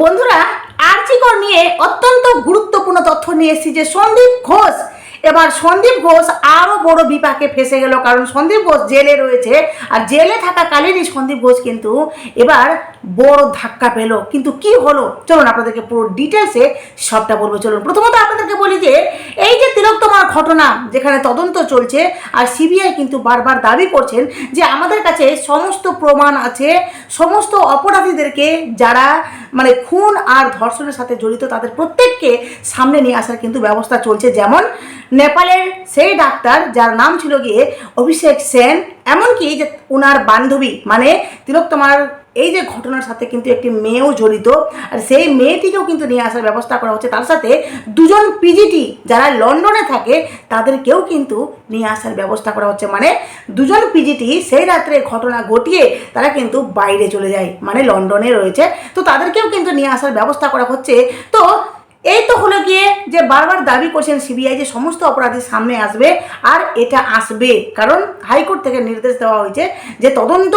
বন্ধুরা আর্চিকর নিয়ে অত্যন্ত গুরুত্বপূর্ণ তথ্য নিয়ে এসেছি যে সন্দীপ ঘোষ, এবার সন্দীপ ঘোষ আরও বড় বিপাকে ফেসে গেল, কারণ সন্দীপ ঘোষ জেলে রয়েছে, আর জেলে থাকাকালীনই সন্দীপ ঘোষ কিন্তু এবার বড় ধাক্কা পেল। কিন্তু কি হলো? চলুন আপনাদেরকে পুরো ডিটেলসে সবটা বলব। চলুন, প্রথমত আপনাদেরকে বলি যে, এই যে তিলোত্তমার ঘটনা, যেখানে তদন্ত চলছে, আর সিবিআই কিন্তু বারবার দাবি করছেন যে আমাদের কাছে সমস্ত প্রমাণ আছে, সমস্ত অপরাধীদেরকে যারা মানে খুন আর ধর্ষণের সাথে জড়িত, তাদের প্রত্যেককে সামনে নিয়ে আসার কিন্তু ব্যবস্থা চলছে। যেমন নেপালের সেই ডাক্তার, যার নাম ছিল গিয়ে অভিষেক সেন, এমনকি যে ওনার বান্ধবী মানে তিলোত্তমার এই যে ঘটনার সাথে কিন্তু একটি মেয়েও জড়িত, আর সেই মেয়েটিকেও কিন্তু নিয়ে আসার ব্যবস্থা করা হচ্ছে। তার সাথে দুজন পিজিটি যারা লন্ডনে থাকে, তাদেরকেও কিন্তু নিয়ে আসার ব্যবস্থা করা হচ্ছে। মানে দুজন পিজিটি সেই রাত্রে ঘটনা ঘটিয়ে তারা কিন্তু বাইরে চলে যায় মানে লন্ডনে রয়েছে। তো তাদেরকেও কিন্তু নিয়ে আসার ব্যবস্থা করা হচ্ছে। তো এই তো হলো গিয়ে যে বারবার দাবি করছেন সিবিআই যে সমস্ত অপরাধী সামনে আসবে, আর এটা আসবে। কারণ হাইকোর্ট থেকে নির্দেশ দেওয়া হয়েছে যে তদন্ত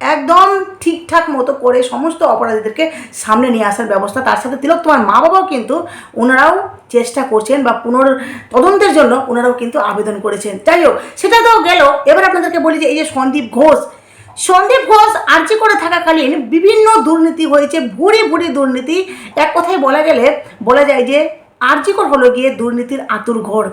একদম ঠিকঠাক মতো করে সমস্ত অপরাধীদেরকে সামনে নিয়ে আসার ব্যবস্থা, তার সাথে তিলক তোমার মা বাবাও কিন্তু ওনারাও চেষ্টা করছেন বা পুনর তদন্তের জন্য ওনারাও কিন্তু আবেদন করেছেন। যাই হোক, সেটা তো গেল। এবার আপনাদেরকে বলি যে এই যে সন্দীপ ঘোষ সন্দীপ ঘোষ আর্জি করে থাকাকালীন বিভিন্ন দুর্নীতি হয়েছে ভুড়ি ভুড়ি দুর্নীতি। এক কথায় বলা গেলে, বলা যায় যে আর্জিকর হলো গিয়ে দুর্নীতির আতুর ঘর।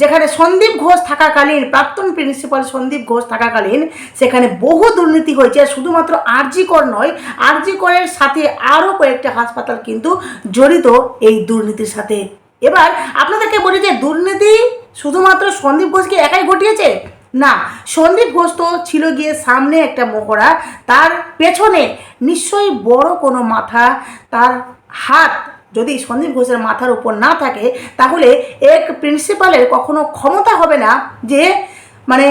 যেখানে সন্দীপ ঘোষ থাকাকালীন, প্রাক্তন প্রিন্সিপাল সন্দীপ ঘোষ থাকাকালীন সেখানে বহু দুর্নীতি হয়েছে শুধুমাত্র আরজিকর নয়, আরজিকরের সাথে আরও কয়েকটা হাসপাতাল কিন্তু জড়িত এই দুর্নীতির সাথে। এবার আপনাদেরকে বলি যে, দুর্নীতি শুধুমাত্র সন্দীপ ঘোষকে একাই ঘটিয়েছে? না, সন্দীপ ঘোষ তো ছিল গিয়ে সামনে একটা মোহরা তার পেছনে নিশ্চয়ই বড় কোনো মাথা, তার হাত যদি সন্দীপ ঘোষের মাথার উপর না থাকে, তাহলে এক প্রিন্সিপালের কখনো ক্ষমতা হবে না যে মানে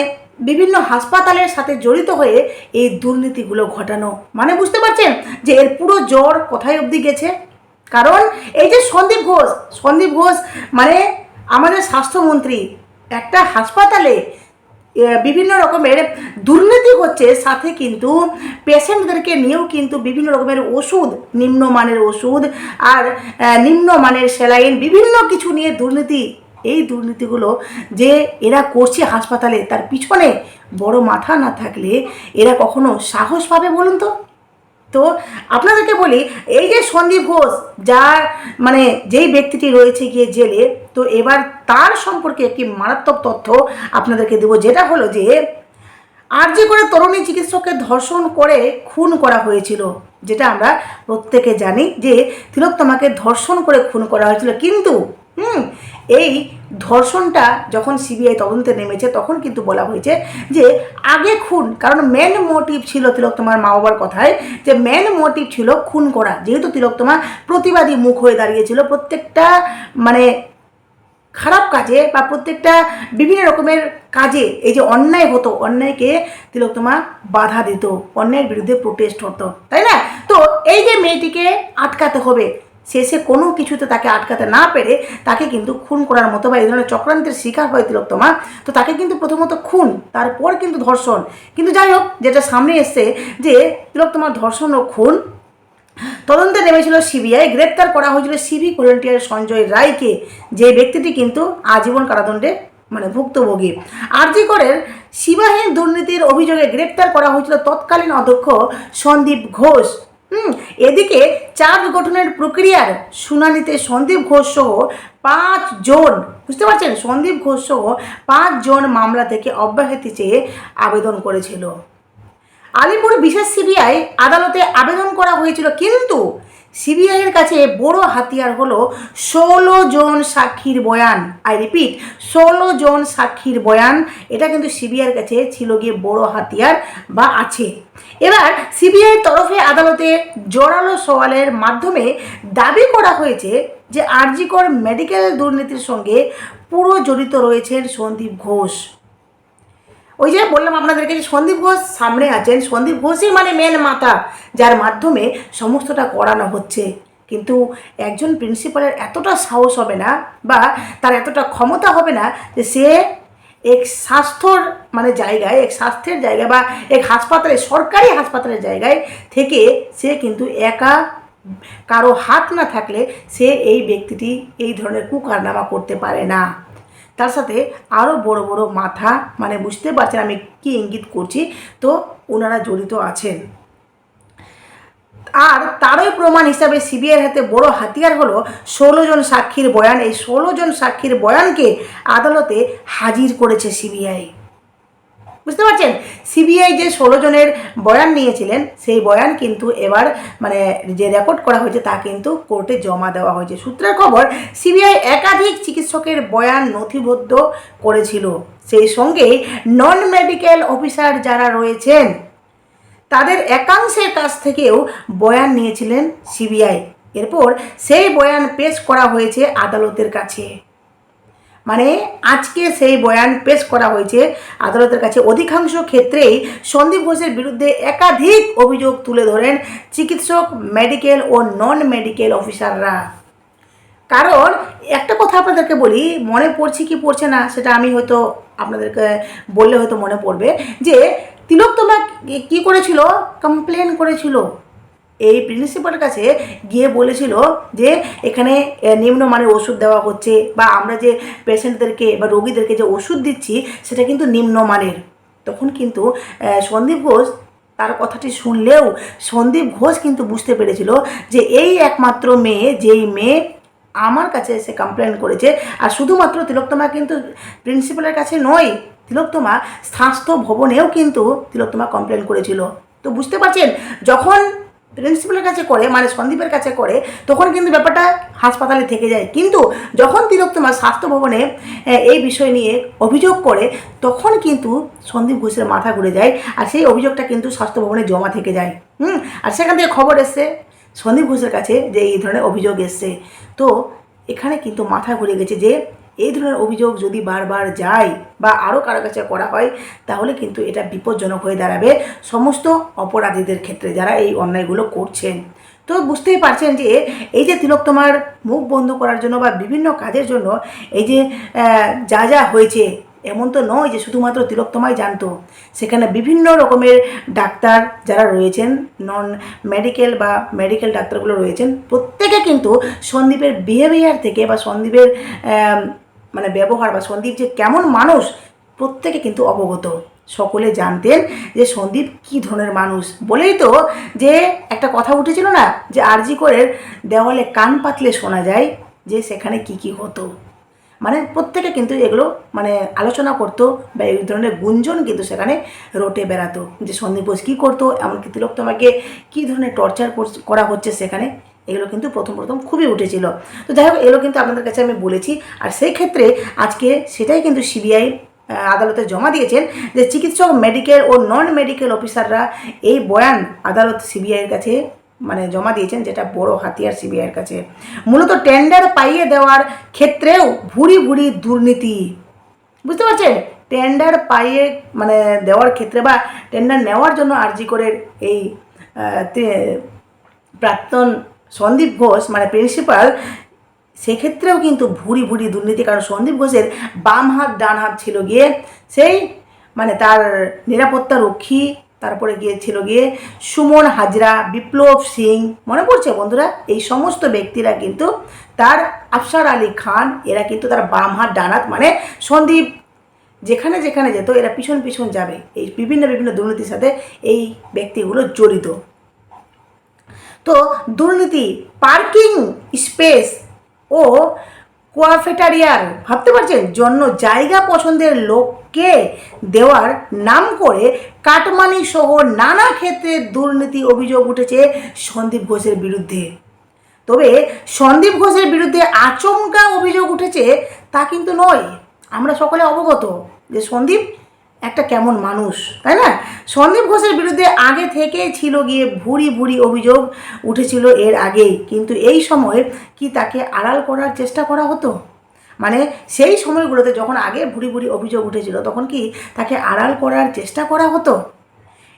বিভিন্ন হাসপাতালের সাথে জড়িত হয়ে এই দুর্নীতিগুলো ঘটানো। মানে বুঝতে পারছেন যে এর পুরো জ্বর কোথায় অবধি গেছে? কারণ এই যে সন্দীপ ঘোষ সন্দীপ ঘোষ মানে আমাদের স্বাস্থ্যমন্ত্রী একটা হাসপাতালে বিভিন্ন রকমের দুর্নীতি হচ্ছে, সাথে কিন্তু পেশেন্টদেরকে নিয়েও কিন্তু বিভিন্ন রকমের ওষুধ, নিম্নমানের ওষুধ আর নিম্নমানের স্যালাইন, বিভিন্ন কিছু নিয়ে দুর্নীতি। এই দুর্নীতিগুলো যে এরা করছে হাসপাতালে, তার পিছনে বড় মাথা না থাকলে এরা কখনো সাহস পাবে বলুন তো? তো আপনাদেরকে বলি, এই যে সন্দীপ ঘোষ, যার মানে যেই ব্যক্তিটি রয়েছে গিয়ে জেলে, তো এবার তার সম্পর্কে একটি মারাত্মক তথ্য আপনাদেরকে দেবো, যেটা হলো যে আরজি করে তরুণী চিকিৎসককে ধর্ষণ করে খুন করা হয়েছিল, যেটা আমরা প্রত্যেকে জানি যে তিলোত্তমাকে ধর্ষণ করে খুন করা হয়েছিল। কিন্তু, হুম এই ধর্ষণটা যখন সিবিআই তদন্তে নেমেছে, তখন কিন্তু বলা হয়েছে যে আগে খুন, কারণ মেন মোটিভ ছিল তিলোত্তমার মা বাবার কথায়, যে মেন মোটিভ ছিল খুন করা। যেহেতু তিলোত্তমা প্রতিবাদী মুখ হয়ে দাঁড়িয়েছিল, প্রত্যেকটা মানে খারাপ কাজে বা প্রত্যেকটা বিভিন্ন রকমের কাজে এই যে অন্যায় হতো, অন্যায়কে তিলোত্তমা বাধা দিত, অন্যায়ের বিরুদ্ধে প্রোটেস্ট হতো, তাই না? তো এই যে মেয়েটিকে আটকাতে হবে শেষে কোনো কিছুতে তাকে আটকাতে না পেরে তাকে কিন্তু খুন করার মতো বা এই ধরনের চক্রান্তের শিকার হয় তিলোত্তমা তো তাকে কিন্তু প্রথমত খুন, তারপর কিন্তু ধর্ষণ। কিন্তু যাই হোক, যেটা সামনে এসছে যে তিলোত্তমার ধর্ষণ ও খুন, তদন্তে নেমেছিল সিবিআই। গ্রেপ্তার করা হয়েছিল সিভি ভলেন্টিয়ার সঞ্জয় রায়কে। যে ব্যক্তিটি কিন্তু আজীবন কারাদণ্ডে মানে ভুক্তভোগী। আরজি করের শিবাহীন দুর্নীতির অভিযোগে গ্রেপ্তার করা হয়েছিল তৎকালীন অধ্যক্ষ সন্দীপ ঘোষ। হুম, এদিকে চার্জ গঠনের প্রক্রিয়ার শুনানিতে সন্দীপ ঘোষ সহ পাঁচ জন, বুঝতে পারছেন? সন্দীপ ঘোষ সহ পাঁচ জন মামলা থেকে অব্যাহতি চেয়ে আবেদন করেছিল। আলিপুর বিশেষ সিবিআই আদালতে আবেদন করা হয়েছিল, কিন্তু সিবিআইয়ের কাছে বড় হাতিয়ার হলো ষোলো জন সাক্ষীর বয়ান। আই রিপিট ষোলো জন সাক্ষীর বয়ান, এটা কিন্তু সিবিআইয়ের কাছে ছিল গিয়ে বড় হাতিয়ার বা আছে। এবার সিবিআই তরফে আদালতে জোরালো সওয়ালের মাধ্যমে দাবি করা হয়েছে যে আরজিকর মেডিকেল দুর্নীতির সঙ্গে পুরো জড়িত রয়েছেন সন্দীপ ঘোষ। ওই যে বললাম আপনাদেরকে যে সন্দীপ ঘোষ সামনে আছেন, সন্দীপ ঘোষই মানে মেন মাথা যার মাধ্যমে সমস্তটা করানো হচ্ছে। কিন্তু একজন প্রিন্সিপালের এতটা সাহস হবে না বা তার এতটা ক্ষমতা হবে না যে সে এক স্বাস্থ্যর মানে জায়গায়, এক স্বাস্থ্যের জায়গায় বা এক হাসপাতালে, সরকারি হাসপাতালের জায়গায় থেকে সে কিন্তু একা কারও হাত না থাকলে সে এই ব্যক্তিটি এই ধরনের কুকারনামা করতে পারে না। তার সাথে আরও বড় বড় মাথা মানে বুঝতে পারছেন আমি কি ইঙ্গিত করছি, তো ওনারা জড়িত আছেন। আর তারই প্রমাণ হিসাবে সিবিআইয়ের হাতে বড় হাতিয়ার হলো ষোলো জন সাক্ষীর বয়ান। এই ষোলো জন সাক্ষীর বয়ানকে আদালতে হাজির করেছে সিবিআই। বুঝতে পারছেন? সিবিআই যে ষোলো জনের বয়ান নিয়েছিলেন, সেই বয়ান কিন্তু এবার মানে যে রেকর্ড করা হয়েছে তা কিন্তু কোর্টে জমা দেওয়া হয়েছে। সূত্রের খবর সিবিআই একাধিক চিকিৎসকের বয়ান নথিবদ্ধ করেছিল। সেই সঙ্গে নন মেডিকেল অফিসার যারা রয়েছেন, তাদের একাংশের কাছ থেকেও বয়ান নিয়েছিলেন সিবিআই এরপর সেই বয়ান পেশ করা হয়েছে আদালতের কাছে। মানে আজকে সেই বয়ান পেশ করা হয়েছে। আদালতের কাছে অধিকাংশ ক্ষেত্রেই সন্দীপ ঘোষের বিরুদ্ধে একাধিক অভিযোগ তুলে ধরেন চিকিৎসক মেডিকেল ও নন মেডিকেল অফিসাররা কারণ একটা কথা আপনাদেরকে বলি, মনে পড়ছে কি পড়ছে না, সেটা আমি হয়তো আপনাদেরকে বললে হয়তো মনে পড়বে যে তিলক তিলোত্তমা কী করেছিল? কমপ্লেন করেছিল। এই প্রিন্সিপালের কাছে গিয়ে বলেছিল যে এখানে নিম্নমানের ওষুধ দেওয়া হচ্ছে বা আমরা যে পেশেন্টদেরকে বা রোগীদেরকে যে ওষুধ দিচ্ছি, সেটা কিন্তু নিম্নমানের তখন কিন্তু সন্দীপ ঘোষ তার কথাটি শুনলেও সন্দীপ ঘোষ কিন্তু বুঝতে পেরেছিল যে এই একমাত্র মেয়ে, যেই মেয়ে আমার কাছে এসে কমপ্লেন করেছে, আর শুধুমাত্র তিলোত্তমা কিন্তু প্রিন্সিপালের কাছে নয়, তিলোত্তমা স্বাস্থ্য ভবনেও কিন্তু তিলোত্তমা কমপ্লেন করেছিল। তো বুঝতে পারছেন? যখন প্রিন্সিপালের কাছে করে মানে সন্দীপের কাছে করে, তখন কিন্তু ব্যাপারটা হাসপাতালে থেকে যায়। কিন্তু যখন তিলোত্তমা স্বাস্থ্য ভবনে এই বিষয় নিয়ে অভিযোগ করে, তখন কিন্তু সন্দীপ ঘোষের মাথা ঘুরে যায় আর সেই অভিযোগটা কিন্তু স্বাস্থ্য ভবনে জমা থেকে যায়। হুম? আর সেখান থেকে খবর এসছে সন্দীপ ঘোষের কাছে যে এই ধরনের অভিযোগ এসছে। তো এখানে কিন্তু মাথা ঘুরে গেছে যে এই ধরনের অভিযোগ যদি বারবার যায় বা আরও কারও কাছে করা হয়, তাহলে কিন্তু এটা বিপজ্জনক হয়ে দাঁড়াবে সমস্ত অপরাধীদের ক্ষেত্রে যারা এই অন্যায়গুলো করছেন। তো বুঝতেই পারছেন যে এই যে তিলোত্তমার মুখ বন্ধ করার জন্য বা বিভিন্ন কাজের জন্য এই যে যা যা হয়েছে, এমন তো নয় যে শুধুমাত্র তিলোত্তমাই জানতো। সেখানে বিভিন্ন রকমের ডাক্তার যারা রয়েছেন, নন মেডিকেল বা মেডিকেল ডাক্তারগুলো রয়েছেন, প্রত্যেকে কিন্তু সন্দীপের বিহেভিয়ার থেকে বা সন্দীপের মানে ব্যবহার বা সন্দীপ যে কেমন মানুষ, প্রত্যেকে কিন্তু অবগত। সকলে জানতেন যে সন্দীপ কী ধরনের মানুষ। বলেই তো যে একটা কথা উঠেছিল না, যে আরজি করে দেওয়ালে কান পাতলে শোনা যায় যে সেখানে কি কি হতো। মানে প্রত্যেকে কিন্তু এগুলো মানে আলোচনা করতো বা এই ধরনের গুঞ্জন কিন্তু সেখানে রোটে বেড়াতো যে সন্দীপ ঘোষ কী করতো, এমনকি তিলক তোমাকে কী ধরনের টর্চার করা হচ্ছে সেখানে। এগুলো কিন্তু প্রথম প্রথম খুবই উঠেছিল। তো যাই হোক, এগুলো কিন্তু আপনাদের কাছে আমি বলেছি। আর সেই ক্ষেত্রে আজকে সেটাই কিন্তু সিবিআই আদালতে জমা দিয়েছেন যে চিকিৎসক মেডিকেল ও নন মেডিকেল অফিসাররা এই বয়ান আদালত সিবিআইয়ের কাছে মানে জমা দিয়েছেন যেটা বড় হাতিয়ার সিবিআইয়ের কাছে। মূলত টেন্ডার পাইয়ে দেওয়ার ক্ষেত্রেও ভুরি ভুরি দুর্নীতি। বুঝতে পারছেন? টেন্ডার পাইয়ে মানে দেওয়ার ক্ষেত্রে বা টেন্ডার নেওয়ার জন্য আর্জি করে এই প্রাক্তন সন্দীপ ঘোষ মানে প্রিন্সিপাল সেক্ষেত্রেও কিন্তু ভুরি ভুরি দুর্নীতি, কারণ সন্দীপ ঘোষের বাম হাত, ডান হাত ছিল গিয়ে সেই মানে তার নিরাপত্তা রক্ষী, তারপরে গিয়েছিল গিয়ে সুমন হাজরা, বিপ্লব সিং। মনে পড়ছে বন্ধুরা? এই সমস্ত ব্যক্তিরা কিন্তু তার আফসার আলী খান, এরা কিন্তু তার বাম হাত, ডান হাত মানে সন্দীপ যেখানে যেখানে যেত, এরা পিছন পিছন যাবে। এই বিভিন্ন বিভিন্ন দুর্নীতির সাথে এই ব্যক্তিগুলো জড়িত। তো দুর্নীতি, পার্কিং স্পেস ও কোয়াফেটারিয়ার, ভাবতে পারছেন? জন্য জায়গা পছন্দের লোককে দেওয়ার নাম করে কাটমানি সহ নানা ক্ষেত্রে দুর্নীতি অভিযোগ উঠেছে সন্দীপ ঘোষের বিরুদ্ধে। তবে সন্দীপ ঘোষের বিরুদ্ধে আচমকা অভিযোগ উঠেছে তা কিন্তু নয়। আমরা সকলে অবগত যে সন্দীপ একটা কেমন মানুষ, তাই না? সন্দীপ ঘোষের বিরুদ্ধে আগে থেকে ছিল গিয়ে ভুরি ভুরি অভিযোগ উঠেছিল এর আগেই। কিন্তু এই সময় কি তাকে আড়াল করার চেষ্টা করা হতো? মানে সেই সময়গুলোতে যখন আগে ভুরি ভুরি অভিযোগ উঠেছিল, তখন কি তাকে আড়াল করার চেষ্টা করা হতো?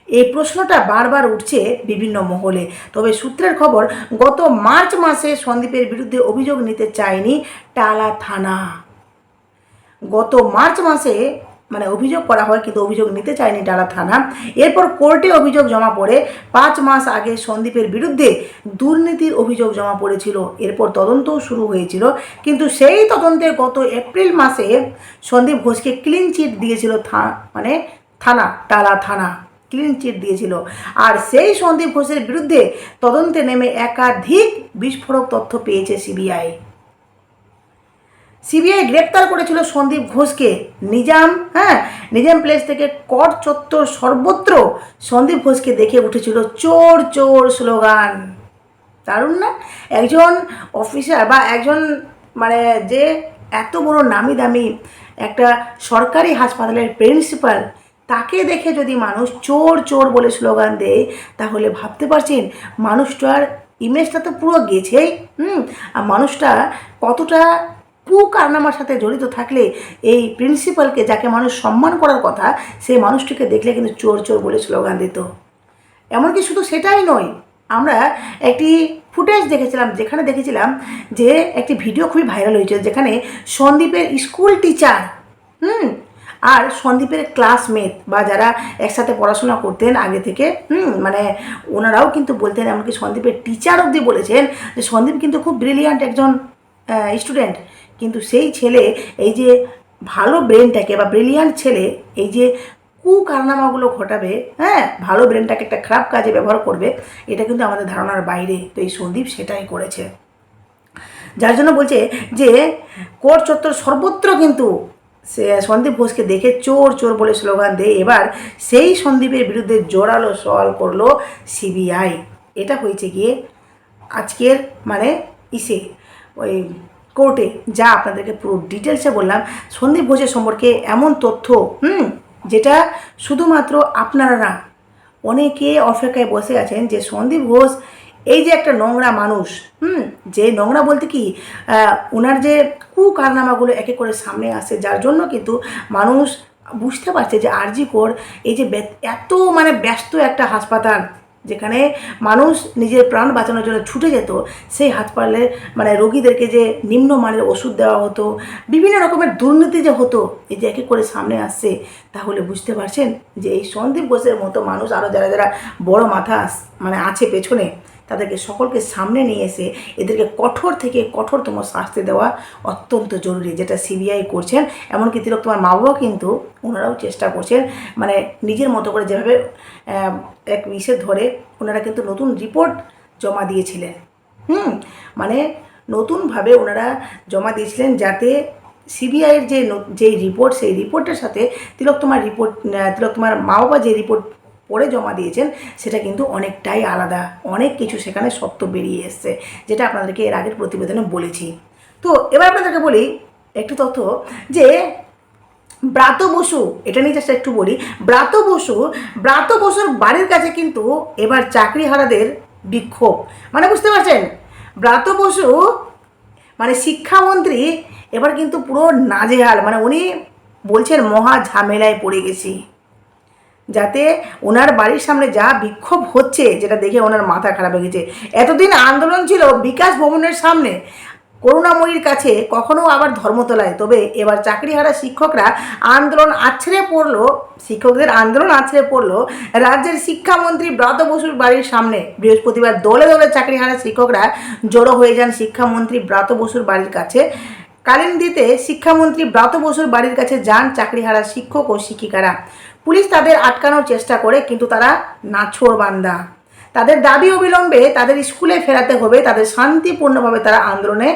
এই প্রশ্নটা বারবার উঠছে বিভিন্ন মহলে। তবে সূত্রের খবর, গত মার্চ মাসে সন্দীপের বিরুদ্ধে অভিযোগ নিতে চায়নি টালা থানা। গত মার্চ মাসে মানে অভিযোগ করা হয়, কিন্তু অভিযোগ নিতে চায়নি ডালা থানা। এরপর কোর্টে অভিযোগ জমা পড়ে, পাঁচ মাস আগে সন্দীপের বিরুদ্ধে দুর্নীতির অভিযোগ জমা পড়েছিল। এরপর তদন্তও শুরু হয়েছিল। কিন্তু সেই তদন্তে গত এপ্রিল মাসে সন্দীপ ঘোষকে ক্লিন চিট দিয়েছিল থা মানে থানা টালা থানা। ক্লিন চিট দিয়েছিল। আর সেই সন্দীপ ঘোষের বিরুদ্ধে তদন্তে নেমে একাধিক বিস্ফোরক তথ্য পেয়েছে সিবিআই। সিবিআই গ্রেপ্তার করেছিল সন্দীপ ঘোষকে। নিজাম হ্যাঁ নিজাম প্লেস থেকে কট চত্বর সর্বত্র সন্দীপ ঘোষকে দেখে উঠেছিল চোর চোর স্লোগান। দারুণ না? একজন অফিসার বা একজন মানে যে এত বড় নামি দামি একটা সরকারি হাসপাতালের প্রিন্সিপাল তাকে দেখে যদি মানুষ চোর চোর বলে স্লোগান দেয়, তাহলে ভাবতে পারছেন মানুষটার ইমেজটা তো পুরো গেছেই, হুম, আর মানুষটা কতটা কু কারনামার সাথে জড়িত থাকলে এই প্রিন্সিপালকে যাকে মানুষ সম্মান করার কথা সেই মানুষটিকে দেখলে কিন্তু চোর চোর বলে স্লোগান দিত। এমনকি শুধু সেটাই নয়, আমরা একটি ফুটেজ দেখেছিলাম, যেখানে দেখেছিলাম যে একটি ভিডিও খুবই ভাইরাল হয়েছিল, যেখানে সন্দীপের স্কুল টিচার, হুম, আর সন্দীপের ক্লাসমেট বা যারা একসাথে পড়াশোনা করতেন আগে থেকে, হুম মানে ওনারাও কিন্তু বলতেন, এমনকি সন্দীপের টিচার অবধি বলেছেন যে সন্দীপ কিন্তু খুব ব্রিলিয়ান্ট একজন স্টুডেন্ট কিন্তু সেই ছেলে, এই যে ভালো ব্রেনটাকে বা ব্রিলিয়ান্ট ছেলে, এই যে কু কারনামাগুলো ঘটাবে হ্যাঁ ভালো ব্রেনটাকে একটা খারাপ কাজে ব্যবহার করবে, এটা কিন্তু আমাদের ধারণার বাইরে। তো এই সন্দীপ সেটাই করেছে। যার জন্য বলছে যে কোর্ট চত্বর সর্বত্র কিন্তু সে সন্দীপ ঘোষকে দেখে চোর চোর বলে স্লোগান দেয়। এবার সেই সন্দীপের বিরুদ্ধে জোরালো সওয়াল করল সিবিআই। এটা হয়েছে গিয়ে আজকের মানে ইসে, ওই কোর্টে যা আপনাদেরকে পুরো ডিটেলসে বললাম, সন্দীপ ঘোষের সম্পর্কে এমন তথ্য, হুম, যেটা শুধুমাত্র আপনারা না, অনেকে অপেক্ষায় বসে আছেন যে সন্দীপ ঘোষ এই যে একটা নোংরা মানুষ, হুম, যে নোংরা বলতে কি ওনার যে কু কারনামাগুলো একে করে সামনে আসে, যার জন্য কিন্তু মানুষ বুঝতে পারছে যে আরজি কোর এই যে এত মানে ব্যস্ত একটা হাসপাতাল যেখানে মানুষ নিজের প্রাণ বাঁচানোর জন্য ছুটে যেত, সেই হাসপাতালে মানে রোগীদেরকে যে নিম্নমানের ওষুধ দেওয়া হতো, বিভিন্ন রকমের দুর্নীতি যে হতো, এই যে একে করে সামনে আসছে, তাহলে বুঝতে পারছেন যে এই সন্দীপ ঘোষের মতো মানুষ আরও যারা যারা বড় মাথা মানে আছে পেছনে তাদেরকে সকলকে সামনে নিয়ে এসে এদেরকে কঠোর থেকে কঠোরতম শাস্তি দেওয়া অত্যন্ত জরুরি, যেটা সিবিআই করছেন। এমনকি তিলক তোমার মা বাবাও কিন্তু ওনারাও চেষ্টা করছেন। মানে নিজের মতো করে যেভাবে এক ইসে ধরে ওনারা কিন্তু নতুন রিপোর্ট জমা দিয়েছিলেন। হুম মানে নতুনভাবে ওনারা জমা দিয়েছিলেন যাতে সিবিআইয়ের যে যেই রিপোর্ট, সেই রিপোর্টের সাথে তিলক তোমার রিপোর্ট তিলক তোমার মা বাবা যে রিপোর্ট পড়ে জমা দিয়েছেন, সেটা কিন্তু অনেকটাই আলাদা। অনেক কিছু সেখানে সত্য বেরিয়ে এসছে, যেটা আপনাদেরকে এর আগের প্রতিবেদনে বলেছি। তো এবার আপনাদেরকে বলি একটু তথ্য যে ব্রাত বসু, এটা নিয়ে জাস্ট একটু বলি, ব্রাত বসু, ব্রাত বসুর বাড়ির কাছে কিন্তু এবার চাকরিহারাদের বিক্ষোভ। মানে বুঝতে পারছেন? ব্রাত বসু মানে শিক্ষামন্ত্রী, এবার কিন্তু পুরো নাজেহাল মানে উনি বলছেন মহা ঝামেলায় পড়ে গেছি। যাতে ওনার বাড়ির সামনে যা বিক্ষোভ হচ্ছে, যেটা দেখে ওনার মাথা খারাপ হয়ে গেছে। এতদিন আন্দোলন ছিল বিকাশ ভবনের সামনে। করুণাময়ীর কাছে কখনো আবার ধর্মতলায়। তবে এবার চাকরিহারা শিক্ষকরা আন্দোলন আছড়ে পড়ল, শিক্ষকদের আন্দোলন আছড়ে পড়ল রাজ্যের শিক্ষামন্ত্রী ব্রত বসুর বাড়ির সামনে। বৃহস্পতিবার দলে দলে চাকরিহারা শিক্ষকরা জড়ো হয়ে যান শিক্ষামন্ত্রী ব্রত বসুর বাড়ির কাছে। কালিন্দিতে শিক্ষামন্ত্রী ব্রত বসুর বাড়ির কাছে যান চাকরিহারা শিক্ষক ও শিক্ষিকারা। পুলিশ তাদের আটকানোর চেষ্টা করে, কিন্তু তারা নাছোড় বান্দা তাদের দাবি অবিলম্বে তাদের স্কুলে ফেরাতে হবে, তাদের শান্তিপূর্ণভাবে তারা আন্দোলনে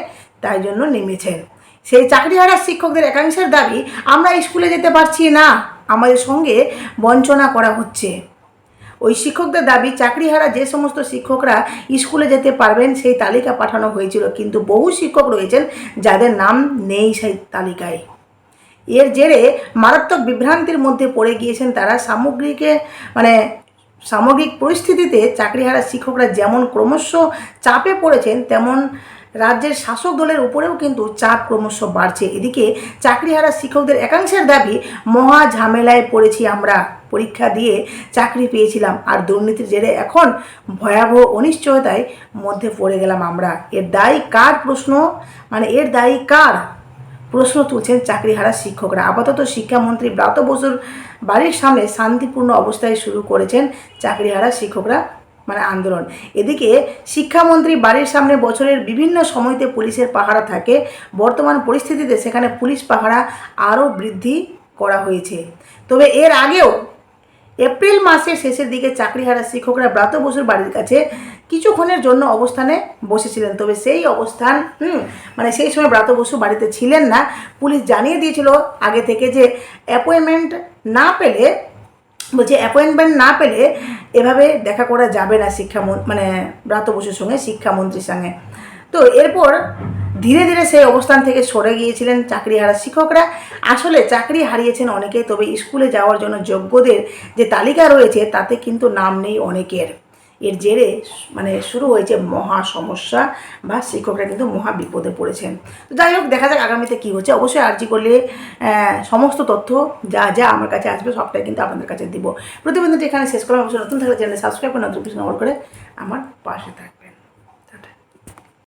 তাই জন্য নেমেছেন সেই চাকরি চাকরিহারা শিক্ষকদের একাংশের দাবি, আমরা স্কুলে যেতে পারছি না, আমাদের সঙ্গে বঞ্চনা করা হচ্ছে। ওই শিক্ষকদের দাবি, চাকরিহারা যে সমস্ত শিক্ষকরা স্কুলে যেতে পারবেন, সেই তালিকা পাঠানো হয়েছিল, কিন্তু বহু শিক্ষক রয়েছেন যাদের নাম নেই সেই তালিকায়। এর জেরে মারাত্মক বিভ্রান্তির মধ্যে পড়ে গিয়েছেন তারা। সামগ্রিকে মানে সামগ্রিক পরিস্থিতিতে চাকরিহারা শিক্ষকরা যেমন ক্রমশ চাপে পড়েছেন, তেমন রাজ্যের শাসক দলের উপরেও কিন্তু চাপ ক্রমশ বাড়ছে। এদিকে চাকরিহারা শিক্ষকদের একাংশের দাবি, মহা ঝামেলায় পড়েছি আমরা। পরীক্ষা দিয়ে চাকরি পেয়েছিলাম আর দুর্নীতির জেরে এখন ভয়াবহ অনিশ্চয়তায় মধ্যে পড়ে গেলাম আমরা। এর দায়ী কার প্রশ্ন? মানে এর দায়ী কার? প্রশ্ন তুলছেন চাকরিহারা শিক্ষকরা। আপাতত শিক্ষামন্ত্রী ব্রাত বসুর বাড়ির সামনে শান্তিপূর্ণ অবস্থায় শুরু করেছেন চাকরিহারা শিক্ষকরা মানে আন্দোলন। এদিকে শিক্ষামন্ত্রী বাড়ির সামনে বছরের বিভিন্ন সময়তে পুলিশের পাহারা থাকে। বর্তমান পরিস্থিতিতে সেখানে পুলিশ পাহারা আরও বৃদ্ধি করা হয়েছে। তবে এর আগেও এপ্রিল মাসের শেষের দিকে চাকরিহারা শিক্ষকরা ব্রাত বসুর বাড়ির কাছে কিছুক্ষণের জন্য অবস্থানে বসেছিলেন। তবে সেই অবস্থান, হুম মানে সেই সময় ব্রাত বসু বাড়িতে ছিলেন না। পুলিশ জানিয়ে দিয়েছিল আগে থেকে যে অ্যাপয়েন্টমেন্ট না পেলে, বলছে অ্যাপয়েন্টমেন্ট না পেলে এভাবে দেখা করা যাবে না শিক্ষা মানে ব্রাত বসুর সঙ্গে শিক্ষামন্ত্রীর সঙ্গে। তো এরপর ধীরে ধীরে সেই অবস্থান থেকে সরে গিয়েছিলেন চাকরি হারা শিক্ষকরা। আসলে চাকরি হারিয়েছেন অনেকে, তবে স্কুলে যাওয়ার জন্য যোগ্যদের যে তালিকা রয়েছে, তাতে কিন্তু নাম নেই অনেকের। এর জেরে মানে শুরু হয়েছে মহা সমস্যা বা শিক্ষকরা কিন্তু মহা বিপদে পড়েছেন। তো যাই হোক, দেখা যাক আগামীতে কী হচ্ছে। অবশ্যই আর্জি করলে সমস্ত তথ্য যা যা আমার কাছে আসবে সবটাই কিন্তু আপনাদের কাছে দিব। প্রতিবেদনটি এখানে শেষ করা অবশ্যই নতুন থাকলে চ্যানেল সাবস্ক্রাইব করে নোটিফিকেশন অন করে আমার পাশে থাকবে